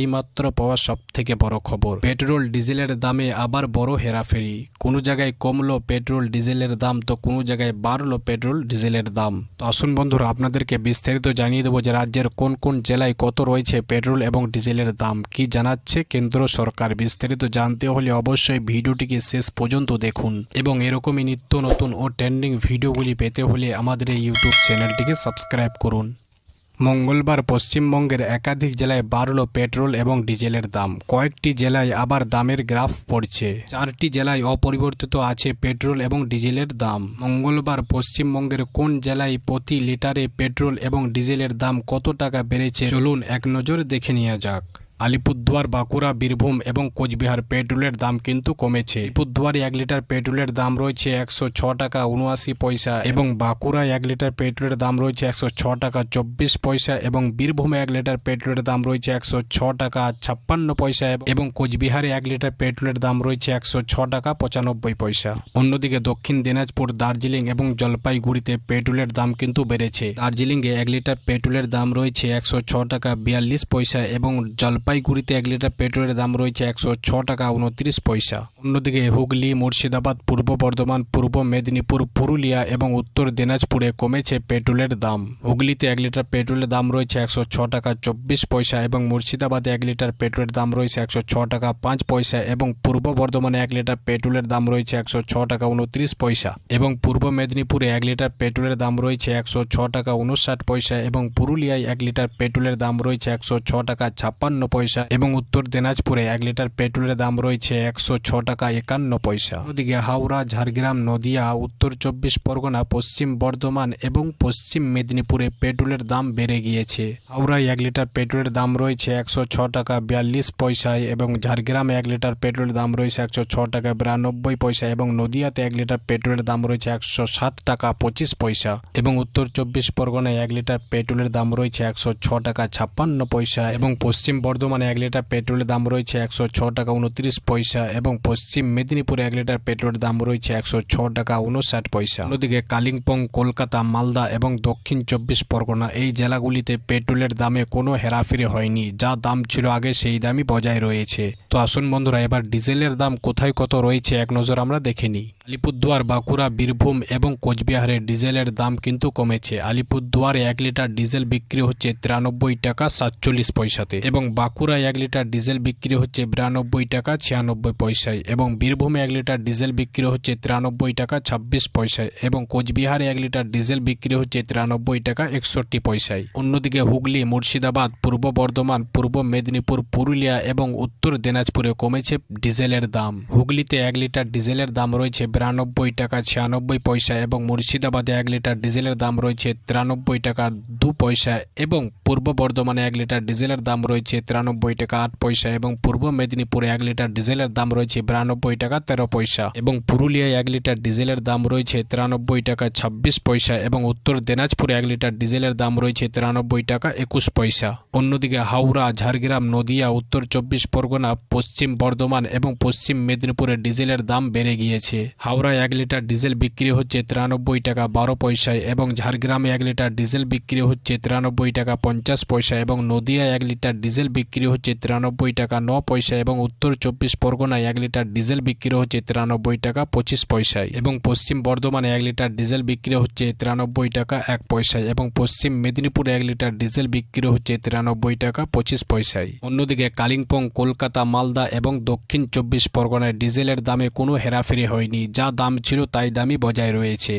এইমাত্র পাওয়া সব থেকে বড় খবর। পেট্রোল ডিজেলের দামে আবার বড় হেরাফেরি। কোনো জায়গায় কমলো পেট্রোল ডিজেলের দাম, তো কোনো জায়গায় বাড়লো পেট্রোল ডিজেলের দাম। তো আসুন বন্ধুরা, আপনাদেরকে বিস্তারিত জানিয়ে দেবো যে রাজ্যের কোন কোন জেলায় কত রয়েছে পেট্রোল এবং ডিজেলের দাম, কি জানাচ্ছে কেন্দ্র সরকার। বিস্তারিত জানতে হলে অবশ্যই ভিডিওটিকে শেষ পর্যন্ত দেখুন। এবং এরকমই নিত্য নতুন ও ট্রেন্ডিং ভিডিওগুলি পেতে হলে আমাদের এই ইউটিউব চ্যানেলটিকে সাবস্ক্রাইব করুন। মঙ্গলবার পশ্চিমবঙ্গের একাধিক জেলায় বাড়ল পেট্রোল এবং ডিজেলের দাম। কয়েকটি জেলায় আবার দামের গ্রাফ পড়ছে। চারটি জেলায় অপরিবর্তিত আছে পেট্রোল এবং ডিজেলের দাম। মঙ্গলবার পশ্চিমবঙ্গের কোন জেলায় প্রতি লিটারে পেট্রোল এবং ডিজেলের দাম কত টাকা বেড়েছে? চলুন এক নজর দেখে নেওয়া যাক। আলিপুরদুয়ার, বাঁকুড়া, বীরভূম এবং কোচবিহার পেট্রোলের দাম কিন্তু কমেছে। আলিপুরদুয়ারে এক লিটার পেট্রোলের দাম রয়েছে একশো ছ টাকা উনআশি পয়সা এবং বাঁকুড়ায় এক লিটার পেট্রোলের দাম রয়েছে একশো ছ টাকা চব্বিশ পয়সা এবং বীরভূমে এক লিটার পেট্রোলের দাম রয়েছে একশো ছ টাকা ছাপ্পান্ন পয়সা এবং কোচবিহারে এক লিটার পেট্রোলের দাম রয়েছে একশো ছ টাকা পঁচানব্বই পয়সা। অন্যদিকে দক্ষিণ দিনাজপুর, দার্জিলিং এবং জলপাইগুড়িতে পেট্রোলের দাম কিন্তু বেড়েছে। দার্জিলিংয়ে এক লিটার পেট্রোলের দাম রয়েছে একশো ছ টাকা বিয়াল্লিশ পয়সা এবং জলপাইগুড়িতে এক লিটার পেট্রোলের দাম রয়েছে একশো ছ টাকা উনত্রিশ পয়সা। অন্যদিকে হুগলি, মুর্শিদাবাদ, পূর্ব বর্ধমান, পূর্ব মেদিনীপুর, পুরুলিয়া এবং উত্তর দিনাজপুরে কমেছে পেট্রোলের দাম। হুগলিতে এক লিটার পেট্রোলের দাম রয়েছে একশো ছ টাকা চব্বিশ পয়সা এবং মুর্শিদাবাদে এক লিটার পেট্রোলের দাম রয়েছে একশো ছ টাকা পাঁচ পয়সা এবং পূর্ব বর্ধমানে এক লিটার পেট্রোলের দাম রয়েছে একশো ছ টাকা উনত্রিশ পয়সা এবং পূর্ব মেদিনীপুরে এক লিটার পেট্রোলের দাম রয়েছে একশো ছ টাকা উনষাট পয়সা এবং পুরুলিয়ায় এক লিটার পেট্রোলের দাম রয়েছে একশো ছ টাকা ছাপ্পান্ন পয়সা এবং উত্তর দিনাজপুরে এক লিটার পেট্রোলের দাম রয়েছে একশো ছ টাকা একান্ন পয়সা। ওদিকে হাওড়া, ঝাড়গ্রাম, নদিয়া, উত্তর চব্বিশ পরগনা, পশ্চিম বর্ধমান এবং পশ্চিম মেদিনীপুরে পেট্রোলের দাম বেড়ে গিয়েছে। হাওড়ায় এক লিটার পেট্রোলের দাম রয়েছে একশো ছ টাকা বিয়াল্লিশ পয়সায় এবং ঝাড়গ্রামে এক লিটার পেট্রোলের দাম রয়েছে একশো ছ টাকা বিরানব্বই পয়সা এবং নদিয়াতে এক লিটার পেট্রোলের দাম রয়েছে একশো সাত টাকা পঁচিশ পয়সা এবং উত্তর চব্বিশ পরগনায় এক লিটার পেট্রোলের দাম রয়েছে একশো ছ টাকা ছাপ্পান্ন পয়সা এবং পশ্চিম বর্ধমানে এক লিটার পেট্রোলের দাম রয়েছে একশো ছ টাকা উনত্রিশ পয়সা এবং পশ্চিম মেদিনীপুরে এক লিটার পেট্রোলের দাম রয়েছে একশো ছ টাকা উনষাট পয়সা। অন্যদিকে কালিম্পং, কলকাতা, মালদা এবং দক্ষিণ চব্বিশ পরগনা এই জেলাগুলিতে পেট্রোলের দামে কোনো হেরাফেরি হয়নি, যা দাম ছিল আগে সেই দামই বজায় রয়েছে। তো আসুন বন্ধুরা, এবার ডিজেলের দাম কোথায় কত রয়েছে এক নজর আমরা দেখে নিই। আলিপুরদুয়ার, বাঁকুড়া, বীরভূম এবং কোচবিহারে ডিজেলের দাম কিন্তু কমেছে। আলিপুরদুয়ারে এক লিটার ডিজেল বিক্রি হচ্ছে তিরানব্বই টাকা সাতচল্লিশ পয়সাতে এবং বাঁকুড়ায় এক লিটার ডিজেল বিক্রি হচ্ছে বিরানব্বই টাকা ছিয়ানব্বই পয়সায় এবং বীরভূমে এক লিটার ডিজেল বিক্রি হচ্ছে তিরানব্বই টাকা ছাব্বিশ পয়সায় এবং কোচবিহারে এক লিটার ডিজেল বিক্রি হচ্ছে তিরানব্বই টাকা একষট্টি পয়সায়। অন্যদিকে হুগলি, মুর্শিদাবাদ, পূর্ব বর্ধমান, পূর্ব মেদিনীপুর, পুরুলিয়া এবং উত্তর দিনাজপুরে কমেছে ডিজেলের দাম। হুগলিতে এক লিটার ডিজেলের দাম রয়েছে বিরানব্বই টাকা ছিয়ানব্বই পয়সা এবং মুর্শিদাবাদে এক লিটার ডিজেলের দাম রয়েছে তিরানব্বই টাকা দু পয়সা এবং পূর্ব বর্ধমানে এক লিটার ডিজেলের দাম রয়েছে তিরানব্বই টাকা আট পয়সা এবং পূর্ব মেদিনীপুরে এক লিটার ডিজেলের দাম রয়েছে বিরানব্বই টাকা তেরো পয়সা এবং পুরুলিয়ায় এক লিটার ডিজেলের দাম রয়েছে তিরানব্বই টাকা ছাব্বিশ পয়সা এবং উত্তর দিনাজপুরে এক লিটার ডিজেলের দাম রয়েছে তিরানব্বই টাকা একুশ পয়সা। অন্যদিকে হাওড়া, ঝাড়গ্রাম, নদিয়া, উত্তর চব্বিশ পরগনা, পশ্চিম বর্ধমান এবং পশ্চিম মেদিনীপুরে ডিজেলের দাম বেড়ে গিয়েছে। হাওড়ায় এক লিটার ডিজেল বিক্রি হচ্ছে তিরানব্বই টাকা বারো পয়সায় এবং ঝাড়গ্রামে এক লিটার ডিজেল বিক্রি হচ্ছে তিরানব্বই টাকা পঞ্চাশ পয়সা এবং নদিয়ায় এক লিটার ডিজেল বিক্রি হচ্ছে তিরানব্বই টাকা ন পয়সা এবং উত্তর চব্বিশ পরগনায় এক লিটার ডিজেল বিক্রি হচ্ছে তিরানব্বই টাকা পঁচিশ পয়সায় এবং পশ্চিম বর্ধমানে এক লিটার ডিজেল বিক্রি হচ্ছে তিরানব্বই টাকা এক পয়সায় এবং পশ্চিম মেদিনীপুরে এক লিটার ডিজেল বিক্রি হচ্ছে তিরানব্বই টাকা পঁচিশ পয়সায়। অন্যদিকে কালিম্পং, কলকাতা, মালদা এবং দক্ষিণ চব্বিশ পরগনায় ডিজেলের দামে কোনো হেরাফেরি হয়নি যা দাম ছিল তাই দামই বজায় রয়েছে।